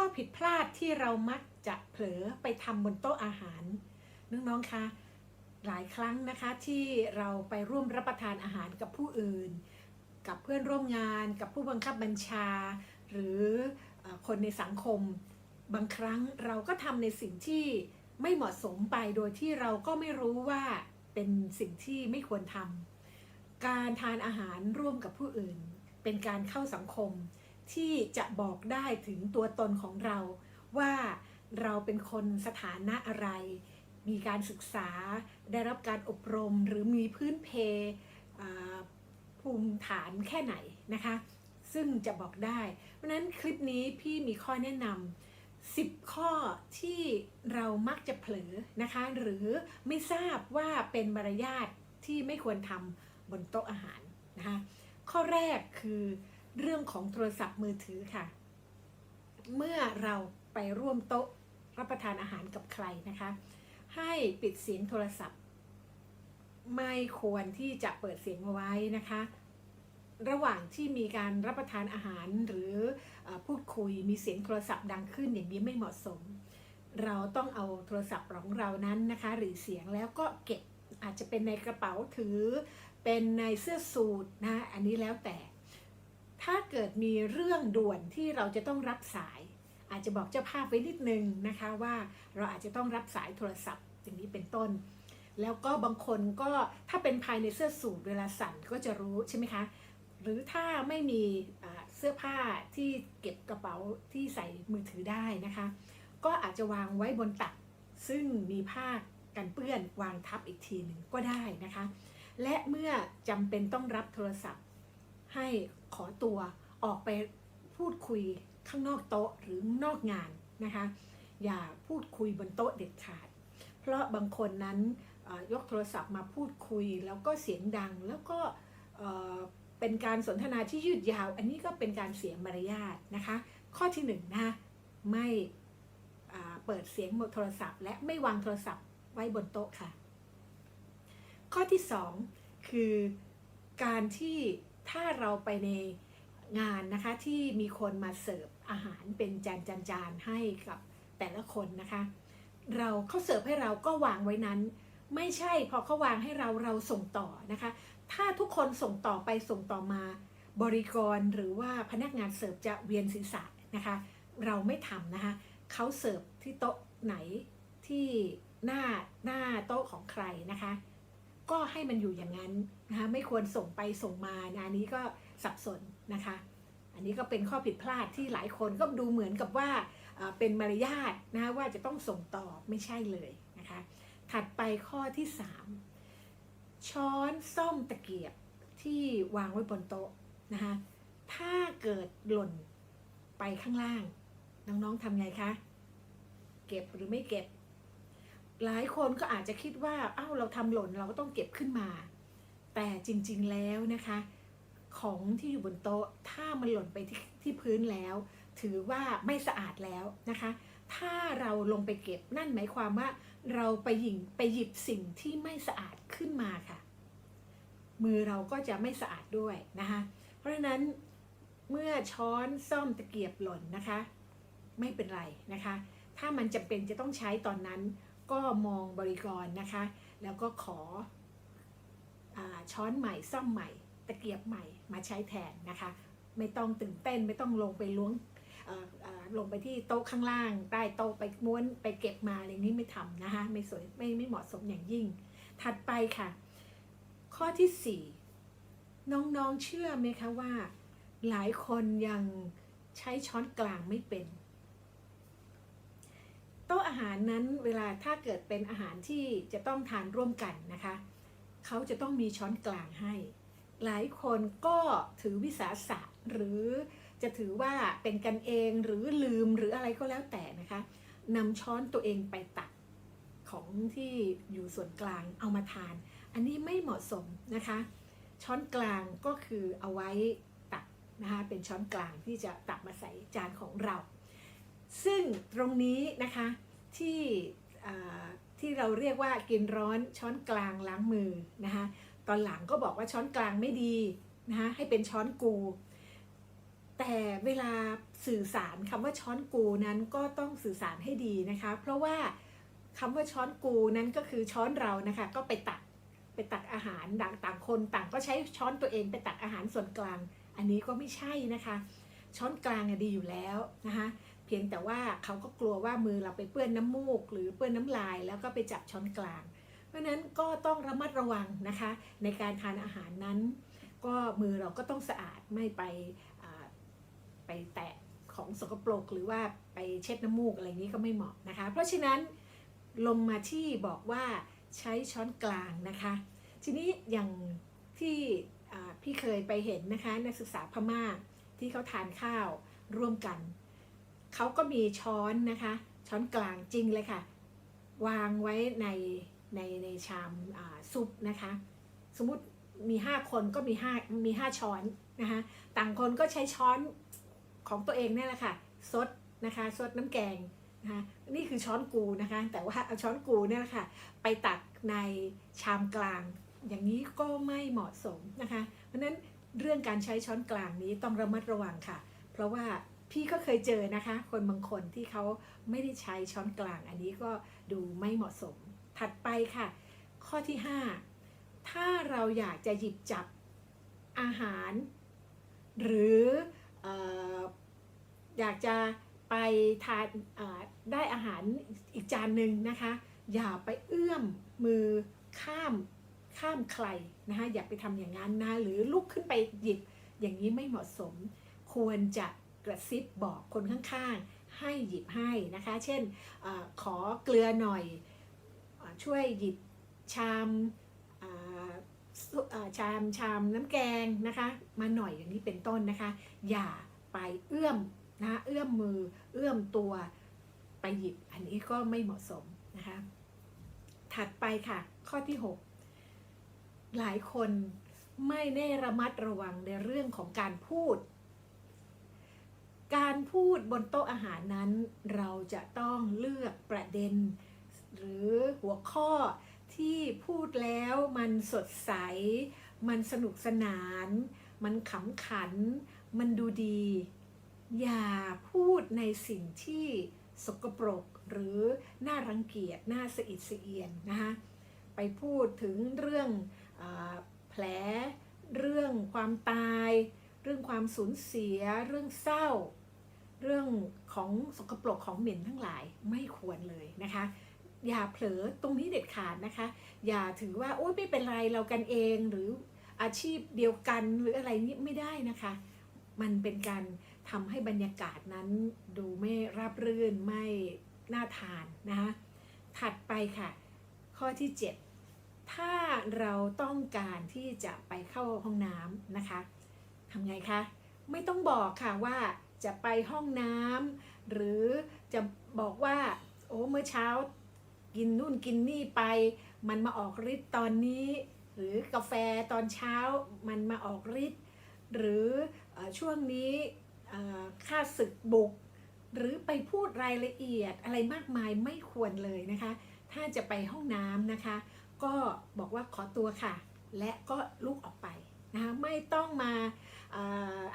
ข้อผิดพลาดที่เรามักจะเผลอไปทำบนโต๊ะอาหารน้องๆคะหลายครั้งนะคะที่เราไปร่วมรับประทานอาหารกับผู้อื่น กับเพื่อนร่วมงาน กับผู้บังคับบัญชา หรือเออคนในสังคม บางครั้งเราก็ทำในสิ่งที่ไม่เหมาะสมไปโดยที่เราก็ไม่รู้ว่าเป็นสิ่งที่ไม่ควรทำการทานอาหารร่วมกับผู้อื่น เป็นการเข้าสังคม ที่จะบอกได้ถึงตัวตนของเรา ว่าเราเป็นคนสถานะอะไร มีการศึกษาได้รับการอบรมหรือมีพื้นเพภูมิฐานแค่ไหนนะคะ ซึ่งจะบอกได้ เพราะฉะนั้นคลิปนี้พี่มีข้อแนะนำ10 ข้อที่เรามักจะเผลอนะคะ หรือไม่ทราบว่าเป็นมารยาทที่ไม่ควรทำบนโต๊ะอาหารนะคะข้อแรกคือ เรื่องของโทรศัพท์มือถือค่ะ เมื่อเราไปร่วมโต๊ะรับประทานอาหารกับใครนะคะ ให้ปิดเสียงโทรศัพท์ ไม่ควรที่จะเปิดเสียงไว้นะคะ ระหว่างที่มีการรับประทานอาหารหรือพูดคุยมีเสียงโทรศัพท์ดังขึ้นอย่างนี้ไม่เหมาะสม เราต้องเอาโทรศัพท์ของเรานั้นนะคะหรือเสียงแล้วก็เก็บอาจจะเป็นในกระเป๋าถือ เป็นในเสื้อสูทนะอันนี้แล้วแต่ ถ้าเกิดมีเรื่องด่วนที่เราจะต้องรับสาย อาจจะบอกเจ้าภาพไว้นิดนึงนะคะว่าเราอาจจะต้องรับสายโทรศัพท์อย่างนี้เป็นต้น แล้วก็บางคนก็ถ้าเป็นภายในเสื้อสูทเวลาสั่นก็จะรู้ใช่ไหมคะหรือถ้าไม่มีเสื้อผ้าที่เก็บกระเป๋าที่ใส่มือถือได้นะคะ ก็อาจจะวางไว้บนตัก ซึ่งมีผ้ากันเปื้อนวางทับอีกทีหนึ่งก็ได้นะคะ และเมื่อจำเป็นต้องรับโทรศัพท์ ให้ขอตัวออกไปพูดคุยข้างนอกโต๊ะหรือนอกงานนะคะ อย่าพูดคุยบนโต๊ะเด็ดขาด เพราะบางคนนั้นยกโทรศัพท์มาพูดคุยแล้วก็เสียงดังแล้วก็เป็นการสนทนาที่ยืดยาว อันนี้ก็เป็นการเสียมารยาทนะคะ ข้อที่หนึ่งนะไม่เปิดเสียงโทรศัพท์ และไม่วางโทรศัพท์ไว้บนโต๊ะค่ะ ข้อที่สองคือการที่ ถ้าเราไปในงานนะคะที่มีคนมาเสิร์ฟอาหารเป็นจานจานจานๆให้กับแต่ละคนนะคะ เราเขาเสิร์ฟให้เราก็วางไว้นั้น ไม่ใช่พอเขาวางให้เราเราส่งต่อนะคะ ถ้าทุกคนส่งต่อไปส่งต่อมา บริกรหรือว่าพนักงานเสิร์ฟจะเวียนศีรษะนะคะ เราไม่ทำนะคะเขาเสิร์ฟที่โต๊ะไหนที่หน้าหน้าโต๊ะของใครนะคะ ก็ให้มันอยู่อย่างนั้นนะคะไม่ควรส่งไปส่งมานะอันนี้ก็สับสนนะคะ อันนี้ก็เป็นข้อผิดพลาดที่หลายคนก็ดูเหมือนกับว่าเป็นมารยาทนะคะว่าจะต้องส่งต่อไม่ใช่เลยนะคะ ถัดไปข้อที่ 3 ช้อนซ่อมตะเกียบที่วางไว้บนโต๊ะนะคะถ้าเกิดหล่นไปข้างล่าง น้องๆทำไงคะ เก็บหรือไม่เก็บ หลายคนก็อาจจะคิดว่าเอ้าเราทำหล่นเราก็ต้องเก็บขึ้นมา แต่จริงๆแล้วนะคะ ของที่อยู่บนโต๊ะ ถ้ามันหล่นไปที่ที่พื้นแล้ว ถือว่าไม่สะอาดแล้วนะคะ ถ้าเราลงไปเก็บนั่นหมายความว่า เราไปหยิงไปหยิบสิ่งที่ไม่สะอาดขึ้นมาค่ะ มือเราก็จะไม่สะอาดด้วยนะคะ เพราะฉะนั้นเมื่อช้อนซ่อมตะเกียบหล่นนะคะ ไม่เป็นไรนะคะ ถ้ามันจำเป็นจะต้องใช้ตอนนั้น ก็มองบริกรนะคะ แล้วก็ขออช้อนใหม่ซ่อมใหม่ ตะเกียบใหม่มาใช้แทนนะคะ ไม่ต้องตื่นเต้นไม่ต้องลงไปล้วงลงไปที่โต๊ะข้างล่าง ใต้โต๊ะไปม้วนไปเก็บมาอะไรนี้ไม่ทำนะคะไม่สวยไม่ไม่เหมาะสมอย่างยิ่ง ถัดไปค่ะ ข้อที่สี่น้องๆเชื่อไหมคะว่า หลายคนยังใช้ช้อนกลางไม่เป็น หารนั้นเวลาถ้าเกิดเป็นอาหารที่จะต้องทานร่วมกันนะคะ เขาจะต้องมีช้อนกลางให้ หลายคนก็ถือวิสาสะหรือจะถือว่าเป็นกันเองหรือลืมหรืออะไรก็แล้วแต่นะคะนำช้อนตัวเองไปตักของที่อยู่ส่วนกลางเอามาทาน อันนี้ไม่เหมาะสมนะคะ ช้อนกลางก็คือเอาไว้ตักนะคะเป็นช้อนกลางที่จะตักมาใส่จานของเรา ซึ่งตรงนี้นะคะ ที่ที่เราเรียกว่ากินร้อนช้อนกลางล้างมือนะคะตอนหลังก็บอกว่าช้อนกลางไม่ดีนะคะให้เป็นช้อนกู แต่เวลาสื่อสารคำว่าช้อนกูนั้นก็ต้องสื่อสารให้ดีนะคะ เพราะว่าคำว่าช้อนกูนั้นก็คือช้อนเรานะคะก็ไปตักไปตักอาหารต่างต่างคนต่างก็ใช้ช้อนตัวเองไปตักอาหารส่วนกลาง อันนี้ก็ไม่ใช่นะคะ ช้อนกลางดีอยู่แล้วนะคะ เพียงแต่ว่าเขาก็กลัวว่ามือเราไปเปื้อนน้ำมูก หรือเปื้อนน้ำลายแล้วก็ไปจับช้อนกลาง เพราะนั้นก็ต้องระมัดระวังนะคะ ในการทานอาหารนั้น ก็มือเราก็ต้องสะอาดไม่ไปไปแตะของสกปรกหรือว่าไปเช็ดน้ำมูกอะไรนี้ก็ไม่เหมาะนะคะ เพราะฉะนั้นลงมาที่บอกว่าใช้ช้อนกลางนะคะ ทีนี้อย่างที่พี่เคยไปเห็นนะคะนักศึกษาพม่าที่เขาทานข้าวร่วมกัน เขาก็มีช้อนนะคะ ช้อนกลางจริงเลยค่ะ วางไว้ในในในชามซุปนะคะ สมมุติมี5คนก็มี5มี5ช้อนนะคะ ต่างคนก็ใช้ช้อนของตัวเองเนี่ยแหละค่ะซดนะคะซดน้ำแกงนะคะนี่คือช้อนกูนะคะ แต่ว่าเอาช้อนกูเนี่ยแหละค่ะ ไปตักในชามกลาง อย่างนี้ก็ไม่เหมาะสมนะคะ เพราะฉะนั้นเรื่องการใช้ช้อนกลางนี้ต้องระมัดระวังค่ะ เพราะว่า พี่ก็เคยเจอนะคะ คนบางคนที่เขาไม่ได้ใช้ช้อนกลาง อันนี้ก็ดูไม่เหมาะสม ถัดไปค่ะ ข้อที่ 5 ถ้าเราอยากจะหยิบจับอาหาร หรือออยากจะไปทานได้อาหารอีกจานหนึ่งนะคะ อย่าไปเอื้อมมือข้ามข้ามใครนะคะอย่าไปทำอย่างนั้นนะหรือลุกขึ้นไปหยิบอย่างนี้ไม่เหมาะสม ควรจะ กระซิบบอกคนข้างๆ ให้หยิบให้นะคะ เช่นอขอเกลือหน่อยอช่วยหยิบชามชามชามน้ำแกงนะคะ มาหน่อยอย่างนี้เป็นต้นนะคะ อย่าไปเอื้อมนะเอื้อมมือเอื้อมตัวไปหยิบอันนี้ก็ไม่เหมาะสมนะคะ ถัดไปค่ะ ข้อที่ 6 หลายคนไม่ได้ระมัดระวังในเรื่องของการพูด การพูดบนโต๊ะอาหารนั้น เราจะต้องเลือกประเด็น หรือหัวข้อที่พูดแล้วมันสดใส มันสนุกสนาน มันขำขัน มันดูดี อย่าพูดในสิ่งที่สกปรกหรือน่ารังเกียจน่าสะอิดสะเอียนนะคะไปพูดถึงเรื่องอแผล เรื่องความตาย เรื่องความสูญเสีย เรื่องเศร้า เรื่องของสกปรกของเหม็นทั้งหลายไม่ควรเลยนะคะ อย่าเผลอตรงนี้เด็ดขาดนะคะ อย่าถือว่าโอ๊ยไม่เป็นไรเรากันเองหรืออาชีพเดียวกันหรืออะไรนี้ไม่ได้นะคะ มันเป็นการทำให้บรรยากาศนั้นดูไม่ราบรื่นไม่น่าทานนะคะถัดไปค่ะ ข้อที่ 7 ถ้าเราต้องการที่จะไปเข้าห้องน้ำนะคะทำไงคะ ไม่ต้องบอกค่ะว่า จะไปห้องน้ำหรือจะบอกว่าโอ้เมื่อเช้า กินนู่นกินนี่ไป มันมาออกฤทธิ์ตอนนี้ หรือกาแฟตอนเช้ามันมาออกฤทธิ์หรือช่วงนี้ค่าศึกบุก หรือไปพูดรายละเอียดอะไรมากมายไม่ควรเลยนะคะ ถ้าจะไปห้องน้ำนะคะ ก็บอกว่าขอตัวค่ะ และก็ลุกออกไป นะคะไม่ต้องมา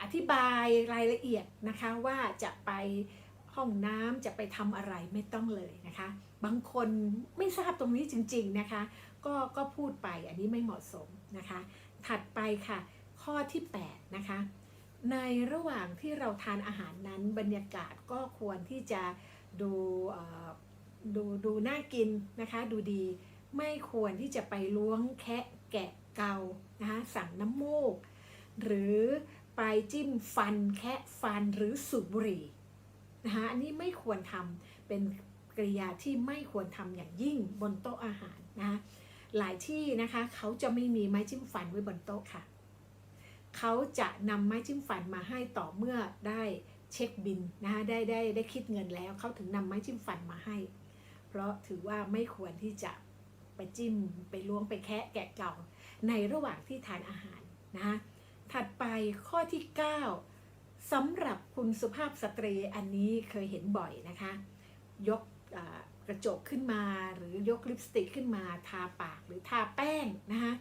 อธิบายรายละเอียดนะคะว่าจะไปห้องน้ำจะไปทำอะไรไม่ต้องเลยนะคะ บางคนไม่ทราบตรงนี้จริงๆนะคะ ก็ก็พูดไปอันนี้ไม่เหมาะสมนะคะ ถัดไปค่ะ ข้อที่8นะคะในระหว่างที่เราทานอาหารนั้นบรรยากาศก็ควรที่จะดูดูดูน่ากินนะคะ ดูดีไม่ควรที่จะไปล้วงแคะแกะเกา นะคะสั่งน้ำมูก หรือไปจิ้มฟันแคะฟันหรือสูบบุหรี่นะคะอันนี้ไม่ควรทำเป็นกริยาที่ไม่ควรทำอย่างยิ่งบนโต๊ะอาหารนะคะหลายที่นะคะเขาจะไม่มีไม้จิ้มฟันไว้บนโต๊ะค่ะ เขาจะนำไม้จิ้มฟันมาให้ต่อเมื่อได้เช็คบินนะคะได้ได้ได้คิดเงินแล้วเขาถึงนำไม้จิ้มฟันมาให้ เพราะถือว่าไม่ควรที่จะ ไปจิ้ม ไปล้วงไปแคะแกะเก่า ในระหว่างที่ทานอาหารนะคะถัดไปข้อที่ 9สำหรับคุณสุภาพสตรีอันนี้เคยเห็นบ่อยนะคะ ยกกระจกขึ้นมาหรือยกลิปสติกขึ้นมาทาปากหรือทาแป้งนะคะ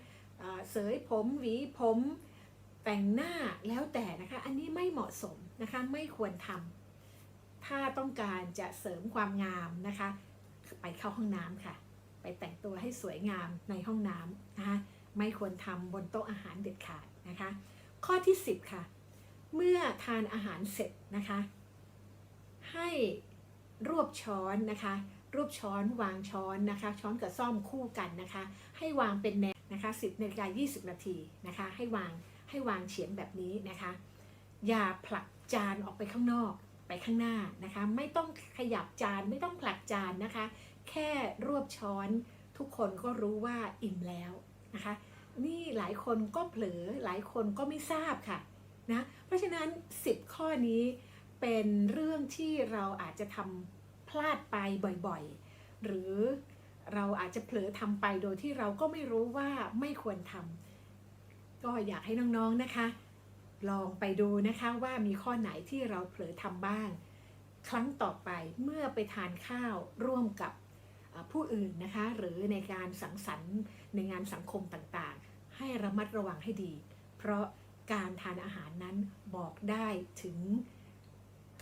เสยผมหวีผมแต่งหน้าแล้วแต่นะคะ อันนี้ไม่เหมาะสมนะคะไม่ควรทำถ้าต้องการจะเสริมความงามนะคะ ไปเข้าห้องน้ำค่ะ ไปแต่งตัวให้สวยงามในห้องน้ำนะคะไม่ควรทำบนโต๊ะอาหารเด็ดขาดนะคะ ข้อที่ 10 ค่ะ เมื่อทานอาหารเสร็จนะคะ ให้รวบช้อนนะคะ รูปช้อนวางช้อนนะคะ ช้อนกับซ่อมคู่กันนะคะ ให้วางเป็นแนวนะคะ 10นาฬิกา20 นาทีนะคะ ให้วางให้วางเฉียงแบบนี้นะคะ อย่าผลักจานออกไปข้างนอกไปข้างหน้านะคะ ไม่ต้องขยับจานไม่ต้องผลักจานนะคะ แค่รวบช้อนทุกคนก็รู้ว่าอิ่มแล้วนะคะ นี่หลายคนก็เผลอหลายคนก็ไม่ทราบค่ะนะเพราะฉะนั้น 10 ข้อนี้เป็นเรื่องที่เราอาจจะทำพลาดไปบ่อยๆ หรือเราอาจจะเผลอทำไปโดยที่เราก็ไม่รู้ว่าไม่ควรทำก็อยากให้น้องๆนะคะ ลองไปดูนะคะว่ามีข้อไหนที่เราเผลอทำบ้าง ครั้งต่อไปเมื่อไปทานข้าวร่วมกับ ผู้อื่นนะคะหรือในการสังสรรค์ในงานสังคมต่างๆ ให้ระมัดระวังให้ดี เพราะการทานอาหารนั้นบอกได้ถึง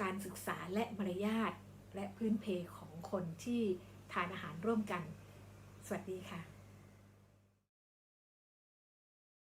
การศึกษาและมารยาทและพื้นเพของคนที่ทานอาหารร่วมกัน สวัสดีค่ะ